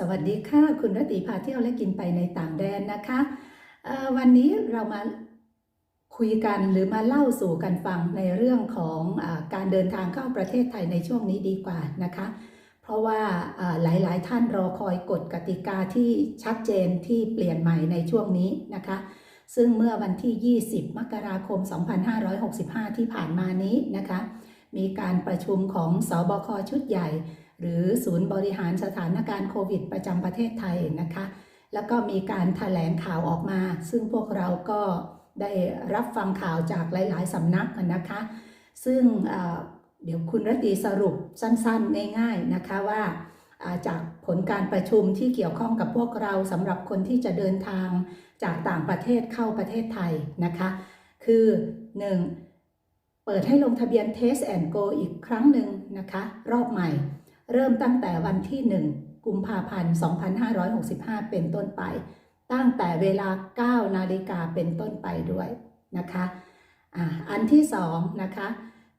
สวัสดีค่ะ คุณรติพาเที่ยวและกินไปในต่างแดนนะคะวันนี้เรามาคุยกันหรือมาเล่าสู่กันฟังในเรื่องของอการเดินทางเข้าประเทศไทยในช่วงนี้ดีกว่านะคะ เพราะว่าอ่าหลายๆ ท่านรอคอยกฎกติกาที่ชัดเจนที่เปลี่ยนใหม่ในช่วงนี้นะคะ ซึ่งเมื่อวันที่ 20 มกราคม 2565 ที่ผ่านมานี้นะคะ มีการประชุมของสบคชุดใหญ่ หรือศูนย์บริหารสถานการณ์โควิด ประจำประเทศไทยนะคะ แล้วก็มีการถแถลงข่าวออกมา ซึ่งพวกเราก็ได้รับฟังข่าวจากหลาย ๆสำนักนะคะ ซึ่งเดี๋ยวคุณรตีสรุปสั้น ๆ ง่าย ๆ นะคะว่าอ่าจากผลการประชุมที่เกี่ยวข้องกับพวกเราสำหรับคนที่จะเดินทางจากต่างประเทศเข้าประเทศไทยนะคะ คือ 1. เปิดให้ลงทะเบียน Test and Go อีกครั้งหนึ่งนะคะ รอบใหม่ เริ่มตั้งแต่วันที่ 1 กุมภาพันธ์ 2565 เป็นต้นไป ตั้งแต่เวลา 9 นาฬิกาเป็นต้นไปด้วยนะคะอันที่ 2 นะคะ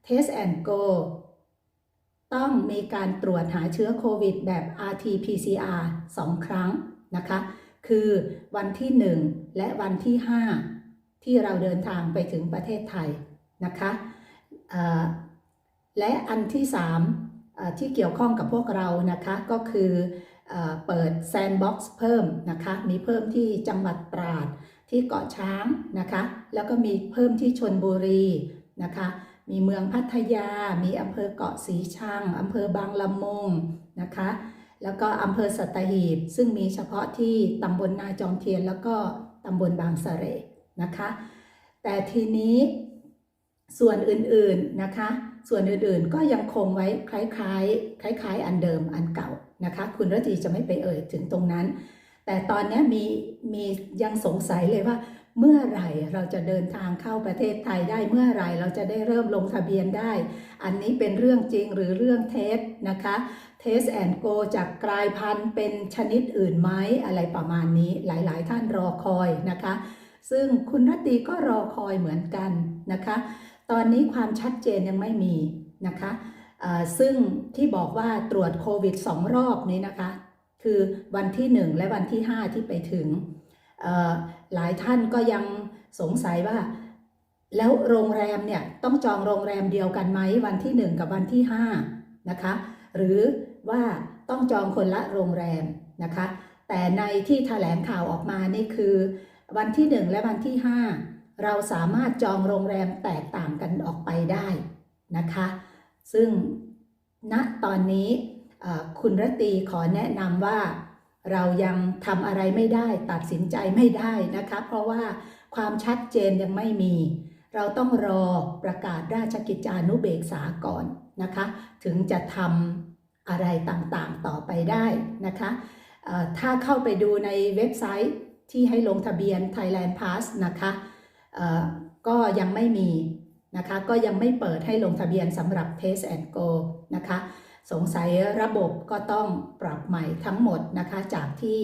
Test and Go ต้องมีการตรวจหาเชื้อโควิดแบบ RT-PCR 2 ครั้งนะคะ คือวันที่ 1 และวันที่ 5 ที่เราเดินทางไปถึงประเทศไทยนะคะและอันที่ 3 ที่เกี่ยวข้องกับพวกเรานะคะก็คือเปิดแซนด์บ็อกซ์เพิ่มนะคะมีเพิ่มที่จังหวัดตราดที่เกาะช้างนะคะแล้วก็มีเพิ่มที่ชนบุรีนะคะมีเมืองพัทยา มีอำเภอเกาะสีชังอำเภอบางละมงนะคะแล้วก็อำเภอสัตหีบ ซึ่งมีเฉพาะที่ตำบลนาจอมเทียน แล้วก็ตำบลบางสะเรนะคะ แต่ทีนี้ส่วนอื่นๆนะคะ ส่วนอื่นๆ ก็ยังคงไว้คล้ายๆ คล้าย ๆ อันเดิมอันเก่านะคะ คุณรจีจะไม่ไปเอ่ยถึงตรงนั้น แต่ตอนนี้มีมียังสงสัยเลยว่า เมื่อไหร่เราจะเดินทางเข้าประเทศไทยได้เมื่อไหร่เราจะได้เริ่มลงทะเบียนได้ อันนี้เป็นเรื่องจริงหรือเรื่องเท็จนะคะเทสแอนโกจากกลายพันธุ์เป็นชนิดอื่นไหมอะไรประมาณนี้หลายๆ ท่านรอคอยนะคะ ซึ่งคุณรตตีก็รอคอยเหมือนกันนะคะ ตอนนี้ความชัดเจนยังไม่มีนะคะซึ่งที่บอกว่าตรวจโควิด 2 รอบนี้นะคะ คือวันที่ 1 และวันที่ 5 ที่ไปถึง หลายท่านก็ยังสงสัยว่า แล้วโรงแรมเนี่ยต้องจองโรงแรมเดียวกันไหมวันที่ 1 กับวันที่5นะคะ หรือว่าต้องจองคนละโรงแรมนะคะ แต่ในที่แถลงข่าวออกมานี่คือ วันที่ 1 และวันที่ 5 เราสามารถจองโรงแรมแตกต่างกันออกไปได้นะคะ ซึ่งณตอนนี้คุณรตีขอแนะนำว่าเรายังทำอะไรไม่ได้ตัดสินใจไม่ได้นะคะ เพราะว่าความชัดเจนยังไม่มี เราต้องรอประกาศราชกิจจานุเบกษาก่อนนะคะ ถึงจะทำอะไรต่างๆต่อไปได้นะคะถ้าเข้าไปดูในเว็บไซต์ที่ให้ลงทะเบียน Thailand Pass นะคะ ก็ยังไม่มีนะคะก็ยังไม่เปิดให้ลงทะเบียนสำหรับ Test and Go นะคะสงสัยระบบก็ต้องปรับใหม่ทั้งหมดนะคะจากที่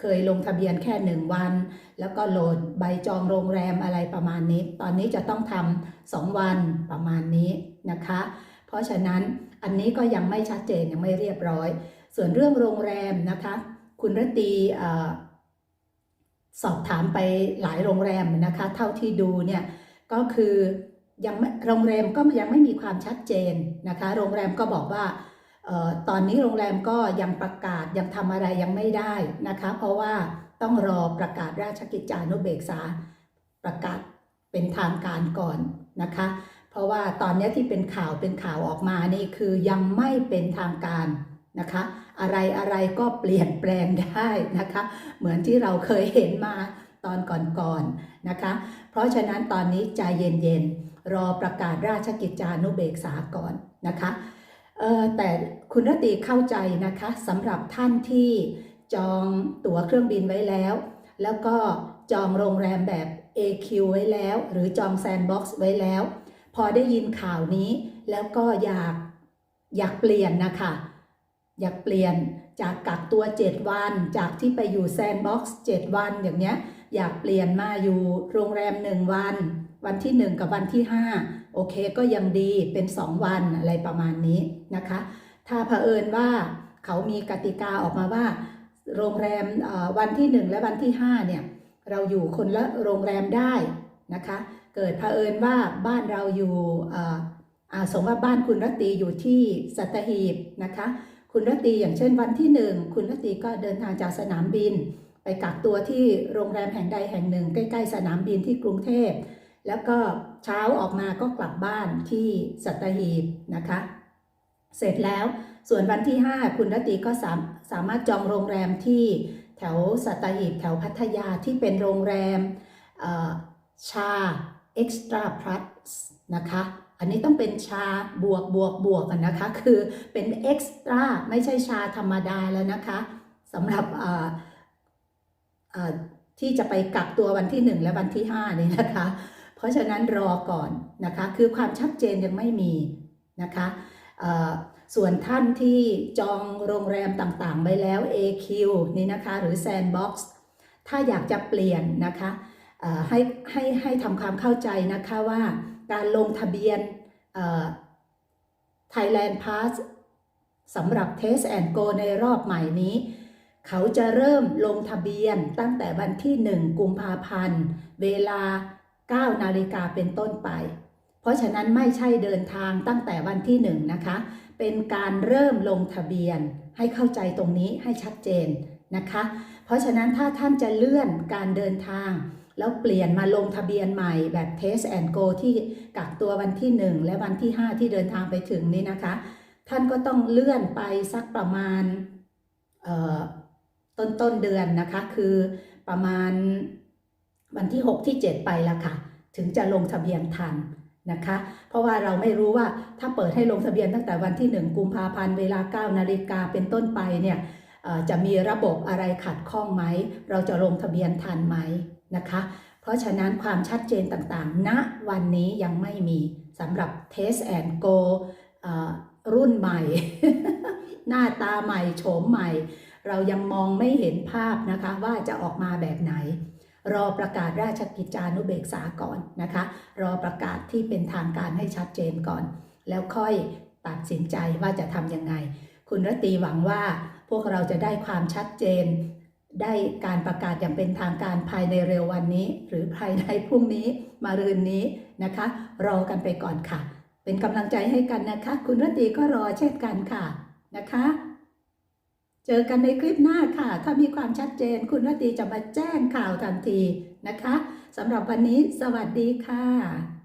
เคยลงทะเบียนแค่ 1 วัน แล้วก็โหลดใบจองโรงแรมอะไรประมาณนี้ ตอนนี้จะต้องทำสองวันประมาณนี้นะคะ เพราะฉะนั้นอันนี้ก็ยังไม่ชัดเจนยังไม่เรียบร้อย ส่วนเรื่องโรงแรมนะคะ คุณรตีอ สอบถามไปหลายโรงแรมนะคะ เท่าที่ดูเนี่ยก็คือยังไม่โรงแรมก็ยังไม่มีความชัดเจนนะคะ โรงแรมก็บอกว่าออตอนนี้โรงแรมก็ยังประกาศยังทำอะไรยังไม่ได้นะคะ เพราะว่าต้องรอประกาศราชกิจจานุเบกษาประกาศเป็นทางการก่อนนะคะ เพราะว่าตอนนี้ที่เป็นข่าวเป็นข่าวออกมานี่คือยังไม่เป็นทางการ นะคะ อะไรอะไรก็เปลี่ยนแปลงได้นะคะ เหมือนที่เราเคยเห็นมาตอนก่อนๆนะคะ เพราะฉะนั้นตอนนี้ใจเย็นๆ รอประกาศราชกิจจานุเบกษาก่อนนะคะเออแต่คุณรตรีเข้าใจนะคะสำหรับท่านที่จองตั๋วเครื่องบินไว้แล้ว แล้วก็จองโรงแรมแบบ AQ ไว้แล้ว หรือจองแซนด์บ็อกซ์ไว้แล้ว พอได้ยินข่าวนี้แล้วก็อยากอยากเปลี่ยนนะคะ อยากเปลี่ยนจากกักตัว 7 วัน จากที่ไปอยู่แซนด์บ็อกซ์7วันอย่างเนี้ย อยากเปลี่ยนมาอยู่โรงแรม 1 วัน วันที่ 1 กับวันที่ 5 โอเคก็ยังดีเป็น 2 วันอะไรประมาณนี้นะคะ ถ้าเผอิญว่าเขามีกติกาออกมาว่า โรงแรมวันที่ 1 และวันที่ 5 เนี่ย เราอยู่คนละโรงแรมได้นะคะ เกิดเผอิญว่าบ้านเราอยู่สมมติว่าบ้านคุณรตตีอยู่ที่สัตหีบนะคะ คุณรตีอย่างเช่นวันที่ 1 คุณรตีก็เดินทางจากสนามบิน ไปกักตัวที่โรงแรมแห่งใดแห่งหนึ่ง ใกล้ ๆ สนามบินที่กรุงเทพ แล้วก็เช้าออกมาก็กลับบ้านที่สัตหีบนะคะ เสร็จแล้วส่วนวันที่ 5 คุณรตีก็สามสามารถจองโรงแรมที่แถวสัตหีบแถวพัทยาที่เป็นโรงแรมชาเอ่อชา Extra Plus นะคะ อันนี้ต้องเป็นชาบวกบวกบวกกันนะคะ คือเป็น Extra ไม่ใช่ชาธรรมดาแล้วนะคะสำหรับที่จะไปกักตัววันที่ 1 และวันที่5นี่นะคะ เพราะฉะนั้นรอก่อนนะคะ คือความชัดเจนยังไม่มีนะคะส่วนท่านที่จองโรงแรมต่างๆ ไปแล้ว AQ นี่นะคะ หรือ Sandbox ถ้าอยากจะเปลี่ยนนะคะให้ให้ให้ทำความเข้าใจนะคะว่า การลงทะเบียน Thailand Pass สำหรับ Test and Go ในรอบใหม่นี้ เขาจะเริ่มลงทะเบียนตั้งแต่วันที่ 1 กุมภาพันธ์ เวลา 9 นาฬิกาเป็นต้นไป เพราะฉะนั้นไม่ใช่เดินทางตั้งแต่วันที่ 1 นะคะ เป็นการเริ่มลงทะเบียนให้เข้าใจตรงนี้ให้ชัดเจนนะคะ เพราะฉะนั้นถ้าท่านจะเลื่อนการเดินทาง แล้วเปลี่ยนมาลงทะเบียนใหม่แบบ Test and Go ที่กักตัววันที่ 1 และวันที่ 5 ที่เดินทางไปถึงนี้นะคะ ท่านก็ต้องเลื่อนไปสักประมาณต้นต้นเดือนนะคะ คือประมาณวันที่ 6 ที่ 7 ไปละค่ะ ถึงจะลงทะเบียนทันนะคะ เพราะว่าเราไม่รู้ว่าถ้าเปิดให้ลงทะเบียนตั้งแต่วันที่ 1 กุมภาพันธ์เวลา 9 นาฬิกาเป็นต้นไปเนี่ยจะมีระบบอะไรขัดข้องไหม เราจะลงทะเบียนทันไหม นะคะ เพราะฉะนั้นความชัดเจนต่างๆณวันนี้ยังไม่มีสำหรับ Test and Go รุ่นใหม่ หน้าตาใหม่โฉมใหม่ เรายังมองไม่เห็นภาพนะคะว่าจะออกมาแบบไหน รอประกาศราชกิจจานุเบกษาก่อนนะคะ รอประกาศที่เป็นทางการให้ชัดเจนก่อน แล้วค่อยตัดสินใจว่าจะทำยังไง คุณรตีหวังว่าพวกเราจะได้ความชัดเจน ได้การประกาศอย่างเป็นทางการภายในเร็ววันนี้ หรือภายในพรุ่งนี้มารืนนี้นะคะ รอกันไปก่อนค่ะ เป็นกำลังใจให้กันนะคะ คุณรตีก็รอเช่นกันค่ะนะคะ เจอกันในคลิปหน้าค่ะ ถ้ามีความชัดเจน คุณรตีจะมาแจ้งข่าวทันทีนะคะสำหรับวันนี้ สวัสดีค่ะ